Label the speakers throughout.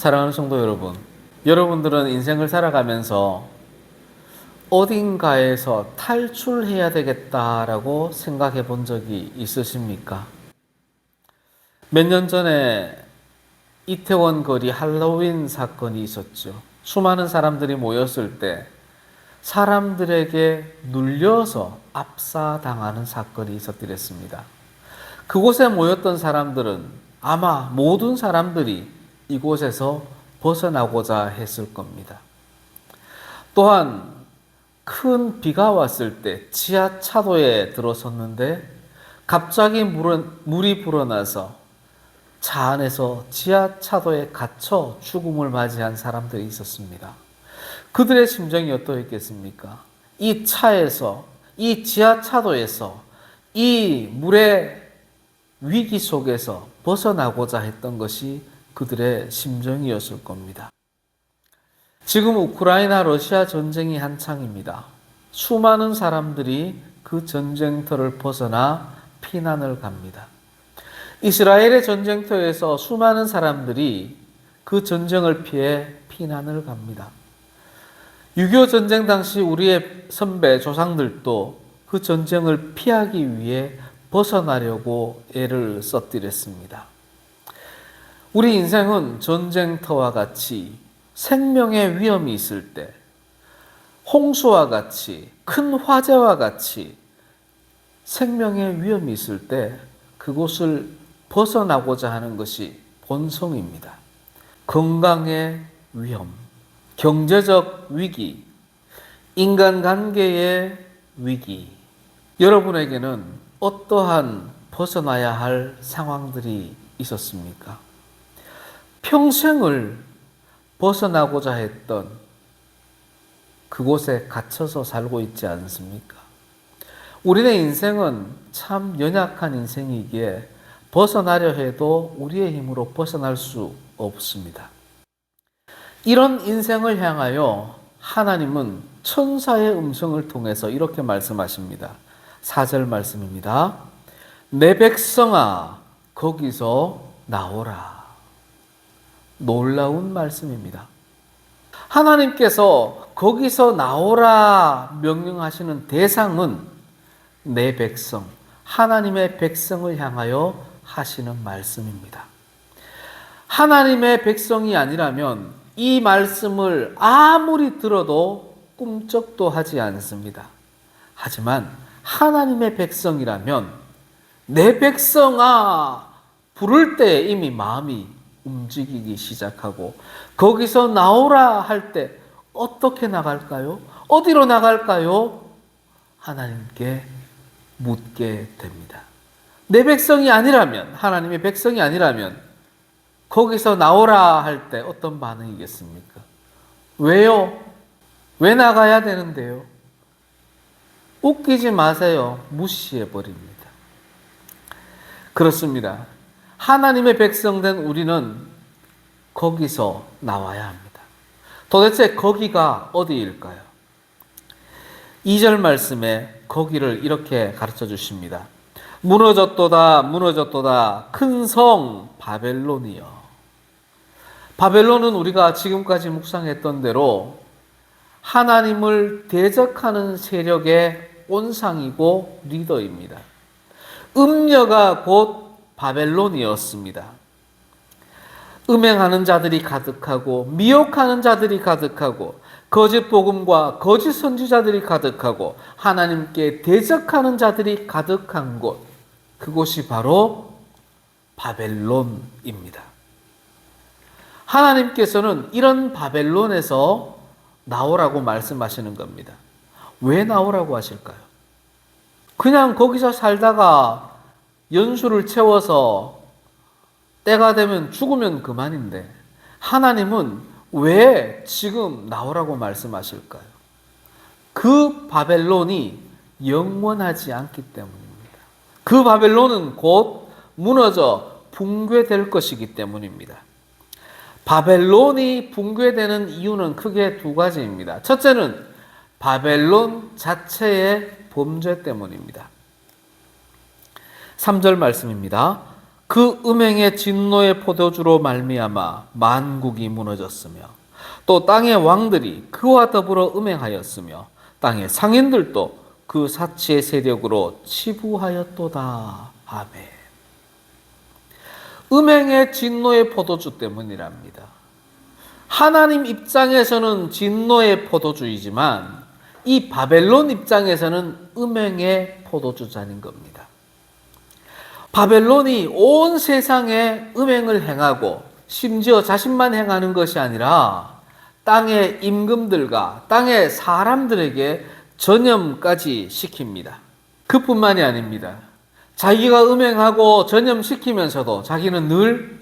Speaker 1: 사랑하는 성도 여러분, 여러분들은 인생을 살아가면서 어딘가에서 탈출해야 되겠다라고 생각해 본 적이 있으십니까? 몇 년 전에 이태원 거리 할로윈 사건이 있었죠. 수많은 사람들이 모였을 때 사람들에게 눌려서 압사당하는 사건이 있었더랬습니다. 그곳에 모였던 사람들은 아마 모든 사람들이 이곳에서 벗어나고자 했을 겁니다. 또한 큰 비가 왔을 때 지하차도에 들어섰는데 갑자기 물은, 물이 불어나서 차 안에서 지하차도에 갇혀 죽음을 맞이한 사람들이 있었습니다. 그들의 심정이 어떠했겠습니까? 이 차에서, 이 지하차도에서, 이 물의 위기 속에서 벗어나고자 했던 것이 그들의 심정이었을 겁니다. 지금 우크라이나 러시아 전쟁이 한창입니다. 수많은 사람들이 그 전쟁터를 벗어나 피난을 갑니다. 이스라엘의 전쟁터에서 수많은 사람들이 그 전쟁을 피해 피난을 갑니다. 6.25 전쟁 당시 우리의 선배, 조상들도 그 전쟁을 피하기 위해 벗어나려고 애를 썼더랬습니다. 우리 인생은 전쟁터와 같이 생명의 위험이 있을 때, 홍수와 같이, 큰 화재와 같이 생명의 위험이 있을 때 그곳을 벗어나고자 하는 것이 본성입니다. 건강의 위험, 경제적 위기, 인간관계의 위기. 여러분에게는 어떠한 벗어나야 할 상황들이 있었습니까? 평생을 벗어나고자 했던 그곳에 갇혀서 살고 있지 않습니까? 우리의 인생은 참 연약한 인생이기에 벗어나려 해도 우리의 힘으로 벗어날 수 없습니다. 이런 인생을 향하여 하나님은 천사의 음성을 통해서 이렇게 말씀하십니다. 4절 말씀입니다. 내 백성아, 거기서 나오라. 놀라운 말씀입니다. 하나님께서 거기서 나오라 명령하시는 대상은 내 백성, 하나님의 백성을 향하여 하시는 말씀입니다. 하나님의 백성이 아니라면 이 말씀을 아무리 들어도 꿈쩍도 하지 않습니다. 하지만 하나님의 백성이라면 내 백성아 부를 때 이미 마음이 움직이기 시작하고 거기서 나오라 할 때 어떻게 나갈까요? 어디로 나갈까요? 하나님께 묻게 됩니다. 내 백성이 아니라면 하나님의 백성이 아니라면 거기서 나오라 할 때 어떤 반응이겠습니까? 왜요? 왜 나가야 되는데요? 웃기지 마세요. 무시해 버립니다. 그렇습니다. 하나님의 백성된 우리는 거기서 나와야 합니다. 도대체 거기가 어디일까요? 2절 말씀에 거기를 이렇게 가르쳐 주십니다. 무너졌도다, 무너졌도다, 큰 성 바벨론이여. 바벨론은 우리가 지금까지 묵상했던 대로 하나님을 대적하는 세력의 온상이고 리더입니다. 음녀가 곧 바벨론이었습니다. 음행하는 자들이 가득하고 미혹하는 자들이 가득하고 거짓 복음과 거짓 선지자들이 가득하고 하나님께 대적하는 자들이 가득한 곳 그곳이 바로 바벨론입니다. 하나님께서는 이런 바벨론에서 나오라고 말씀하시는 겁니다. 왜 나오라고 하실까요? 그냥 거기서 살다가 연수를 채워서 때가 되면 죽으면 그만인데 하나님은 왜 지금 나오라고 말씀하실까요? 그 바벨론이 영원하지 않기 때문입니다. 그 바벨론은 곧 무너져 붕괴될 것이기 때문입니다. 바벨론이 붕괴되는 이유는 크게 두 가지입니다. 첫째는 바벨론 자체의 범죄 때문입니다. 3절 말씀입니다. 그 음행의 진노의 포도주로 말미암아 만국이 무너졌으며 또 땅의 왕들이 그와 더불어 음행하였으며 땅의 상인들도 그 사치의 세력으로 치부하였도다. 아멘. 음행의 진노의 포도주 때문이랍니다. 하나님 입장에서는 진노의 포도주이지만 이 바벨론 입장에서는 음행의 포도주잔인 겁니다. 바벨론이 온 세상에 음행을 행하고 심지어 자신만 행하는 것이 아니라 땅의 임금들과 땅의 사람들에게 전염까지 시킵니다. 그뿐만이 아닙니다. 자기가 음행하고 전염시키면서도 자기는 늘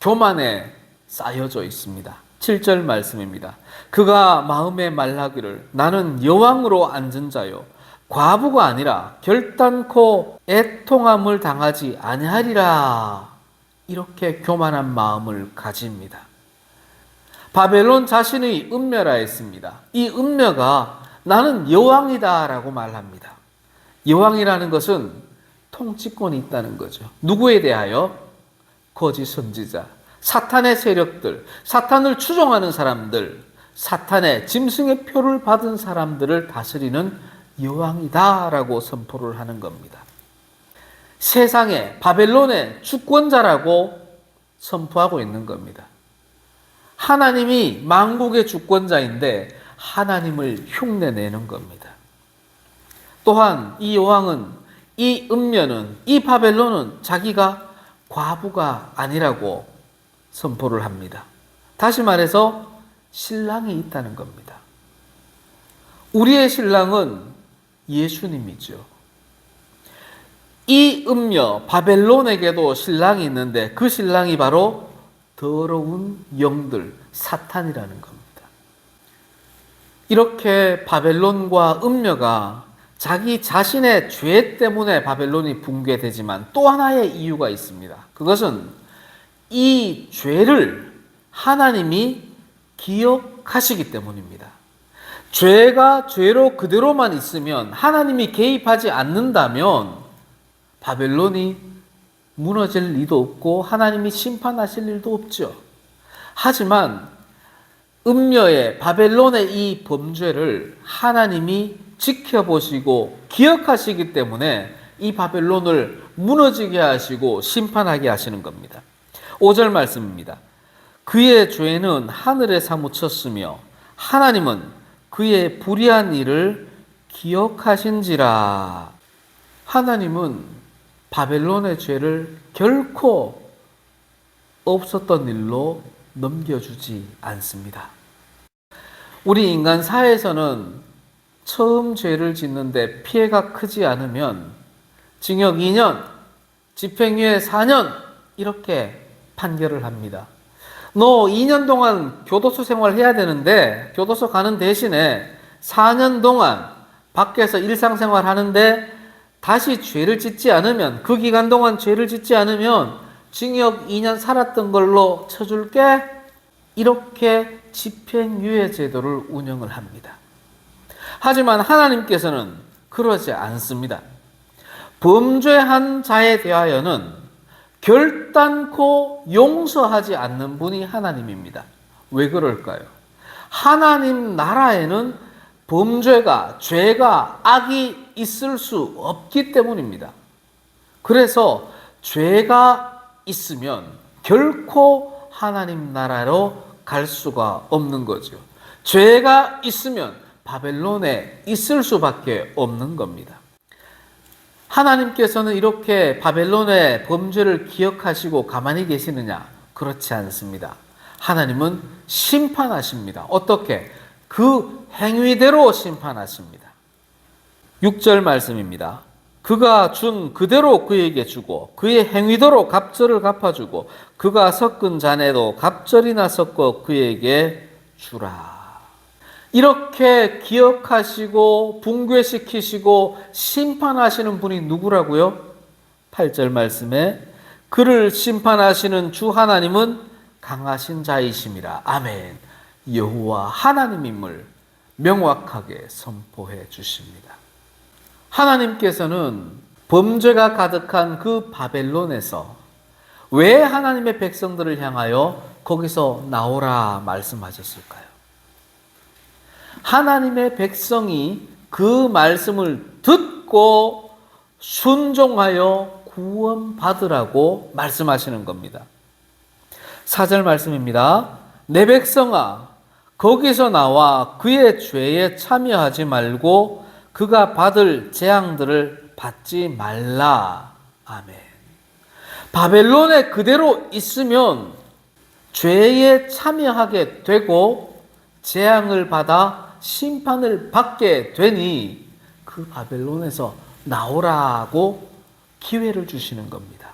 Speaker 1: 교만에 쌓여져 있습니다. 7절 말씀입니다. 그가 마음에 말하기를 나는 여왕으로 앉은 자요 과부가 아니라 결단코 애통함을 당하지 아니하리라 이렇게 교만한 마음을 가집니다. 바벨론 자신의 음녀라 했습니다. 이 음녀가 나는 여왕이다라고 말합니다. 여왕이라는 것은 통치권이 있다는 거죠. 누구에 대하여? 거짓 선지자, 사탄의 세력들, 사탄을 추종하는 사람들, 사탄의 짐승의 표를 받은 사람들을 다스리는 여왕이다라고 선포를 하는 겁니다. 세상에 바벨론의 주권자라고 선포하고 있는 겁니다. 하나님이 만국의 주권자인데 하나님을 흉내내는 겁니다. 또한 이 여왕은 이 음녀는 이 바벨론은 자기가 과부가 아니라고 선포를 합니다. 다시 말해서 신랑이 있다는 겁니다. 우리의 신랑은 예수님이죠. 이 음녀 바벨론에게도 신랑이 있는데 그 신랑이 바로 더러운 영들 사탄이라는 겁니다. 이렇게 바벨론과 음녀가 자기 자신의 죄 때문에 바벨론이 붕괴되지만 또 하나의 이유가 있습니다. 그것은 이 죄를 하나님이 기억하시기 때문입니다. 죄가 죄로 그대로만 있으면 하나님이 개입하지 않는다면 바벨론이 무너질 리도 없고 하나님이 심판하실 일도 없죠. 하지만 음녀의 바벨론의 이 범죄를 하나님이 지켜보시고 기억하시기 때문에 이 바벨론을 무너지게 하시고 심판하게 하시는 겁니다. 5절 말씀입니다. 그의 죄는 하늘에 사무쳤으며 하나님은 그의 불의한 일을 기억하신지라. 하나님은 바벨론의 죄를 결코 없었던 일로 넘겨주지 않습니다. 우리 인간 사회에서는 처음 죄를 짓는데 피해가 크지 않으면 징역 2년, 집행유예 4년 이렇게 판결을 합니다. 너 2년 동안 교도소 생활 해야 되는데 교도소 가는 대신에 4년 동안 밖에서 일상생활 하는데 다시 죄를 짓지 않으면 그 기간 동안 죄를 짓지 않으면 징역 2년 살았던 걸로 쳐줄게 이렇게 집행유예 제도를 운영을 합니다. 하지만 하나님께서는 그러지 않습니다. 범죄한 자에 대하여는 결단코 용서하지 않는 분이 하나님입니다. 왜 그럴까요? 하나님 나라에는 범죄가, 죄가, 악이 있을 수 없기 때문입니다. 그래서 죄가 있으면 결코 하나님 나라로 갈 수가 없는 거죠. 죄가 있으면 바벨론에 있을 수밖에 없는 겁니다. 하나님께서는 이렇게 바벨론의 범죄를 기억하시고 가만히 계시느냐? 그렇지 않습니다. 하나님은 심판하십니다. 어떻게? 그 행위대로 심판하십니다. 6절 말씀입니다. 그가 준 그대로 그에게 주고 그의 행위대로 갑절을 갚아주고 그가 섞은 잔에도 갑절이나 섞어 그에게 주라. 이렇게 기억하시고 붕괴시키시고 심판하시는 분이 누구라고요? 8절 말씀에 그를 심판하시는 주 하나님은 강하신 자이심이라. 아멘. 여호와 하나님임을 명확하게 선포해 주십니다. 하나님께서는 범죄가 가득한 그 바벨론에서 왜 하나님의 백성들을 향하여 거기서 나오라 말씀하셨을까요? 하나님의 백성이 그 말씀을 듣고 순종하여 구원받으라고 말씀하시는 겁니다. 4절 말씀입니다. 내 백성아, 거기서 나와 그의 죄에 참여하지 말고 그가 받을 재앙들을 받지 말라. 아멘. 바벨론에 그대로 있으면 죄에 참여하게 되고 재앙을 받아 심판을 받게 되니 그 바벨론에서 나오라고 기회를 주시는 겁니다.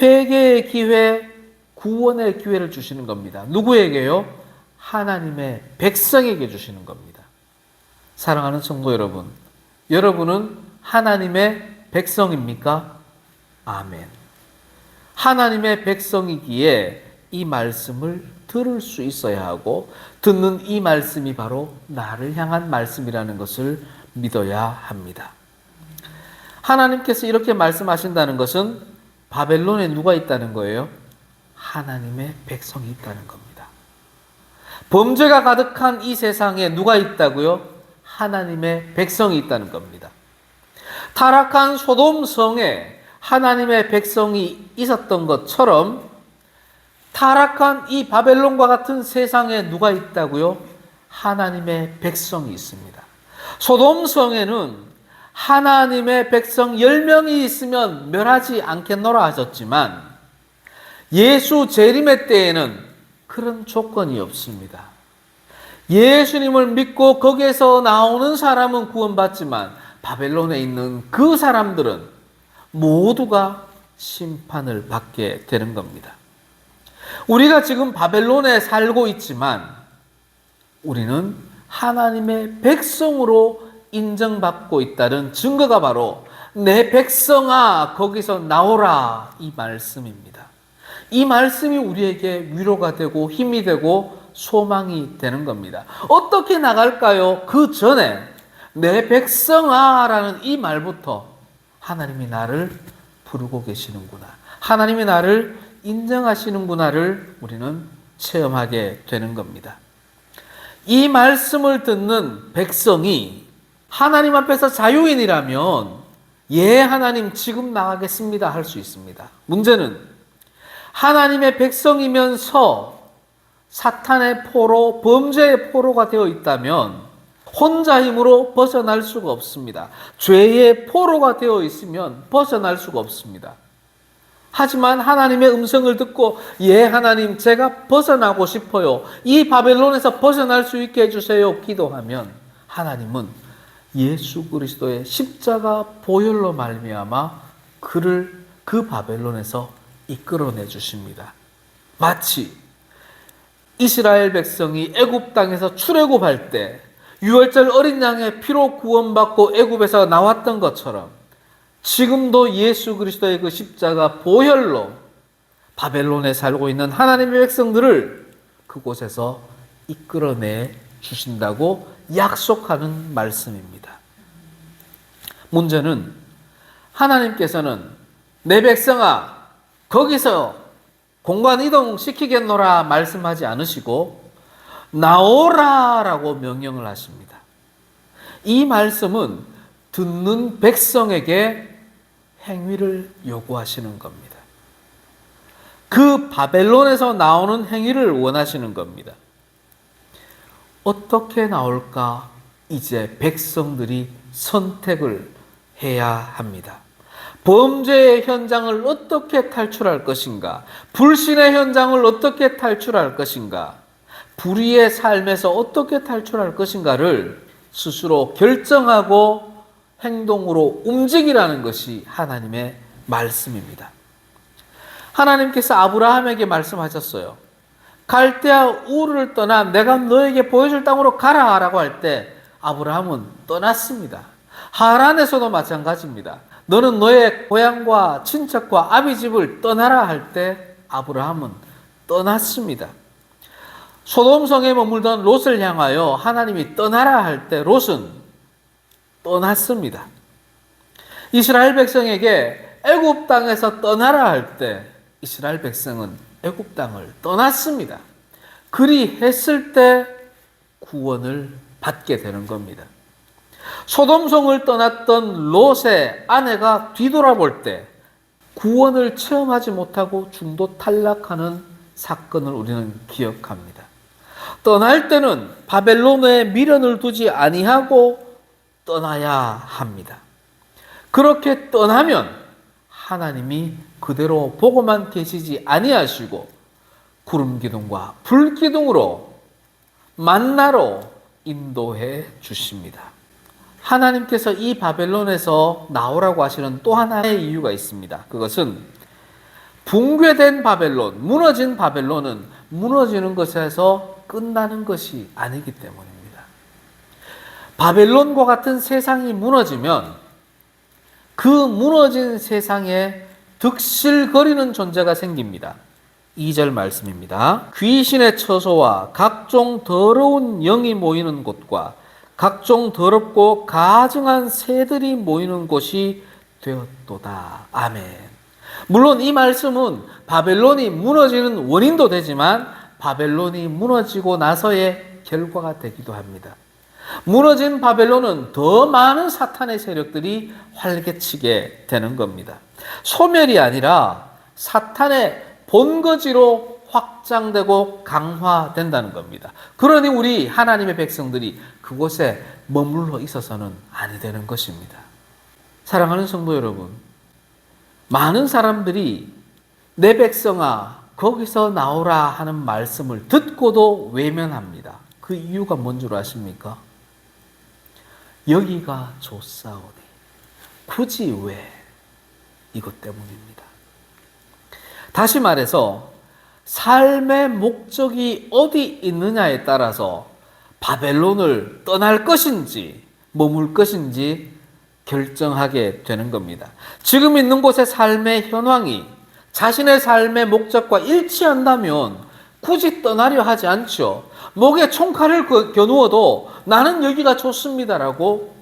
Speaker 1: 회개의 기회, 구원의 기회를 주시는 겁니다. 누구에게요? 하나님의 백성에게 주시는 겁니다. 사랑하는 성도 여러분, 여러분은 하나님의 백성입니까? 아멘. 하나님의 백성이기에 이 말씀을 들을 수 있어야 하고 듣는 이 말씀이 바로 나를 향한 말씀이라는 것을 믿어야 합니다. 하나님께서 이렇게 말씀하신다는 것은 바벨론에 누가 있다는 거예요? 하나님의 백성이 있다는 겁니다. 범죄가 가득한 이 세상에 누가 있다고요? 하나님의 백성이 있다는 겁니다. 타락한 소돔 성에 하나님의 백성이 있었던 것처럼 타락한 이 바벨론과 같은 세상에 누가 있다고요? 하나님의 백성이 있습니다. 소돔 성에는 하나님의 백성 10명이 있으면 멸하지 않겠노라 하셨지만 예수 재림의 때에는 그런 조건이 없습니다. 예수님을 믿고 거기에서 나오는 사람은 구원받지만 바벨론에 있는 그 사람들은 모두가 심판을 받게 되는 겁니다. 우리가 지금 바벨론에 살고 있지만 우리는 하나님의 백성으로 인정받고 있다는 증거가 바로 내 백성아 거기서 나오라 이 말씀입니다. 이 말씀이 우리에게 위로가 되고 힘이 되고 소망이 되는 겁니다. 어떻게 나갈까요? 그 전에 내 백성아라는 이 말부터 하나님이 나를 부르고 계시는구나. 하나님이 나를 인정하시는구나를 우리는 체험하게 되는 겁니다. 이 말씀을 듣는 백성이 하나님 앞에서 자유인이라면 예, 하나님 지금 나가겠습니다 할 수 있습니다. 문제는 하나님의 백성이면서 사탄의 포로, 범죄의 포로가 되어 있다면 혼자 힘으로 벗어날 수가 없습니다. 죄의 포로가 되어 있으면 벗어날 수가 없습니다. 하지만 하나님의 음성을 듣고 예 하나님 제가 벗어나고 싶어요. 이 바벨론에서 벗어날 수 있게 해주세요. 기도하면 하나님은 예수 그리스도의 십자가 보혈로 말미암아 그를 그 바벨론에서 이끌어내 주십니다. 마치 이스라엘 백성이 애굽 땅에서 출애굽할 때 유월절 어린 양의 피로 구원받고 애굽에서 나왔던 것처럼 지금도 예수 그리스도의 그 십자가 보혈로 바벨론에 살고 있는 하나님의 백성들을 그곳에서 이끌어내 주신다고 약속하는 말씀입니다. 문제는 하나님께서는 내 백성아 거기서 공간 이동 시키겠노라 말씀하지 않으시고 나오라라고 명령을 하십니다. 이 말씀은 듣는 백성에게 행위를 요구하시는 겁니다. 그 바벨론에서 나오는 행위를 원하시는 겁니다. 어떻게 나올까? 이제 백성들이 선택을 해야 합니다. 범죄의 현장을 어떻게 탈출할 것인가? 불신의 현장을 어떻게 탈출할 것인가? 불의의 삶에서 어떻게 탈출할 것인가를 스스로 결정하고 행동으로 움직이라는 것이 하나님의 말씀입니다. 하나님께서 아브라함에게 말씀하셨어요. 갈대아 우르를 떠나 내가 너에게 보여줄 땅으로 가라 라고 할 때 아브라함은 떠났습니다. 하란에서도 마찬가지입니다. 너는 너의 고향과 친척과 아비 집을 떠나라 할 때 아브라함은 떠났습니다. 소돔성에 머물던 롯을 향하여 하나님이 떠나라 할 때 롯은 떠났습니다. 이스라엘 백성에게 애굽 땅에서 떠나라 할 때 이스라엘 백성은 애굽 땅을 떠났습니다. 그리 했을 때 구원을 받게 되는 겁니다. 소돔성을 떠났던 롯의 아내가 뒤돌아볼 때 구원을 체험하지 못하고 중도 탈락하는 사건을 우리는 기억합니다. 떠날 때는 바벨론에 미련을 두지 아니하고 떠나야 합니다. 그렇게 떠나면 하나님이 그대로 보고만 계시지 아니하시고 구름 기둥과 불 기둥으로 만나로 인도해 주십니다. 하나님께서 이 바벨론에서 나오라고 하시는 또 하나의 이유가 있습니다. 그것은 붕괴된 바벨론, 무너진 바벨론은 무너지는 것에서 끝나는 것이 아니기 때문입니다. 바벨론과 같은 세상이 무너지면 그 무너진 세상에 득실거리는 존재가 생깁니다. 2절 말씀입니다. 귀신의 처소와 각종 더러운 영이 모이는 곳과 각종 더럽고 가증한 새들이 모이는 곳이 되었도다. 아멘. 물론 이 말씀은 바벨론이 무너지는 원인도 되지만 바벨론이 무너지고 나서의 결과가 되기도 합니다. 무너진 바벨론은 더 많은 사탄의 세력들이 활개치게 되는 겁니다. 소멸이 아니라 사탄의 본거지로 확장되고 강화된다는 겁니다. 그러니 우리 하나님의 백성들이 그곳에 머물러 있어서는 아니 되는 것입니다. 사랑하는 성도 여러분, 많은 사람들이 내 백성아 거기서 나오라 하는 말씀을 듣고도 외면합니다. 그 이유가 뭔 줄 아십니까? 여기가 좋사오니 굳이 왜 이것 때문입니다. 다시 말해서 삶의 목적이 어디 있느냐에 따라서 바벨론을 떠날 것인지 머물 것인지 결정하게 되는 겁니다. 지금 있는 곳의 삶의 현황이 자신의 삶의 목적과 일치한다면 굳이 떠나려 하지 않죠. 목에 총칼을 그, 겨누어도 나는 여기가 좋습니다라고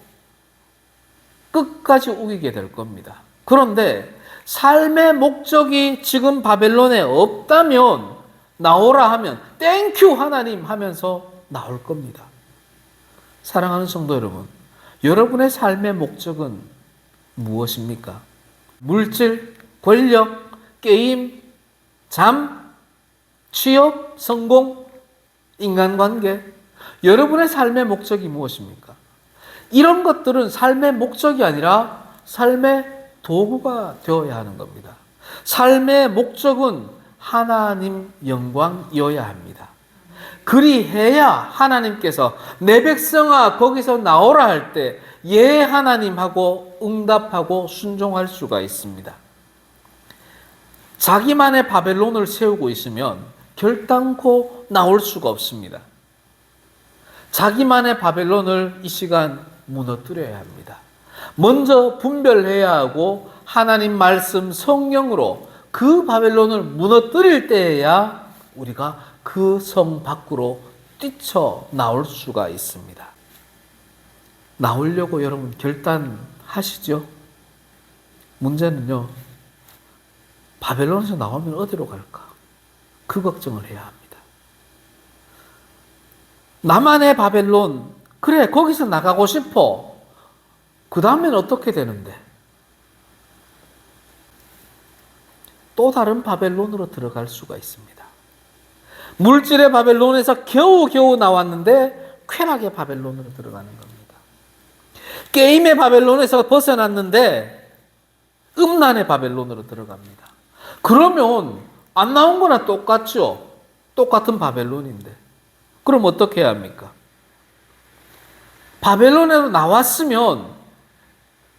Speaker 1: 끝까지 우기게 될 겁니다. 그런데 삶의 목적이 지금 바벨론에 없다면 나오라 하면 땡큐 하나님 하면서 나올 겁니다. 사랑하는 성도 여러분, 여러분의 삶의 목적은 무엇입니까? 물질, 권력, 게임, 잠, 취업, 성공, 인간관계. 여러분의 삶의 목적이 무엇입니까? 이런 것들은 삶의 목적이 아니라 삶의 도구가 되어야 하는 겁니다. 삶의 목적은 하나님 영광이어야 합니다. 그리해야 하나님께서 내 백성아 거기서 나오라 할 때 예 하나님하고 응답하고 순종할 수가 있습니다. 자기만의 바벨론을 세우고 있으면 결단코 나올 수가 없습니다. 자기만의 바벨론을 이 시간 무너뜨려야 합니다. 먼저 분별해야 하고 하나님 말씀 성령으로 그 바벨론을 무너뜨릴 때에야 우리가 그 성 밖으로 뛰쳐 나올 수가 있습니다. 나오려고 여러분 결단하시죠? 문제는요, 바벨론에서 나오면 어디로 갈까? 그 걱정을 해야 합니다. 나만의 바벨론, 그래, 거기서 나가고 싶어. 그 다음엔 어떻게 되는데? 또 다른 바벨론으로 들어갈 수가 있습니다. 물질의 바벨론에서 겨우겨우 나왔는데 쾌락의 바벨론으로 들어가는 겁니다. 게임의 바벨론에서 벗어났는데 음란의 바벨론으로 들어갑니다. 그러면 안 나온 거나 똑같죠? 똑같은 바벨론인데. 그럼 어떻게 해야 합니까? 바벨론에로 나왔으면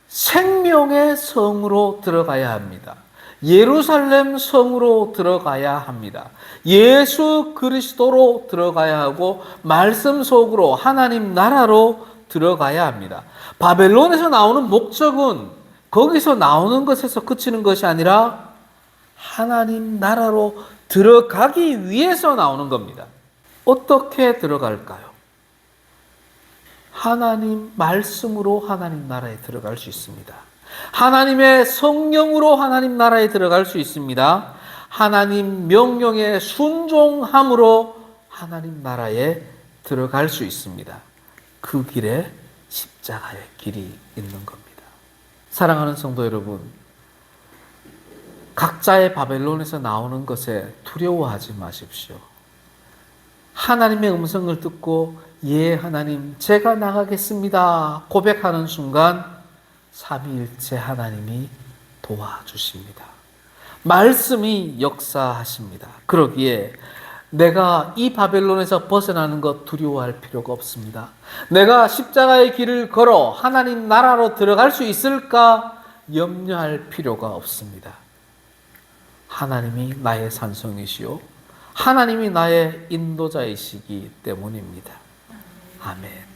Speaker 1: 생명의 성으로 들어가야 합니다. 예루살렘 성으로 들어가야 합니다. 예수 그리스도로 들어가야 하고 말씀 속으로 하나님 나라로 들어가야 합니다. 바벨론에서 나오는 목적은 거기서 나오는 것에서 그치는 것이 아니라 하나님 나라로 들어가기 위해서 나오는 겁니다. 어떻게 들어갈까요? 하나님 말씀으로 하나님 나라에 들어갈 수 있습니다. 하나님의 성령으로 하나님 나라에 들어갈 수 있습니다. 하나님 명령에 순종함으로 하나님 나라에 들어갈 수 있습니다. 그 길에 십자가의 길이 있는 겁니다. 사랑하는 성도 여러분, 각자의 바벨론에서 나오는 것에 두려워하지 마십시오. 하나님의 음성을 듣고 예 하나님 제가 나가겠습니다 고백하는 순간 삼위일체 하나님이 도와주십니다. 말씀이 역사하십니다. 그러기에 내가 이 바벨론에서 벗어나는 것 두려워할 필요가 없습니다. 내가 십자가의 길을 걸어 하나님 나라로 들어갈 수 있을까 염려할 필요가 없습니다. 하나님이 나의 산성이시요. 하나님이 나의 인도자이시기 때문입니다. 아멘.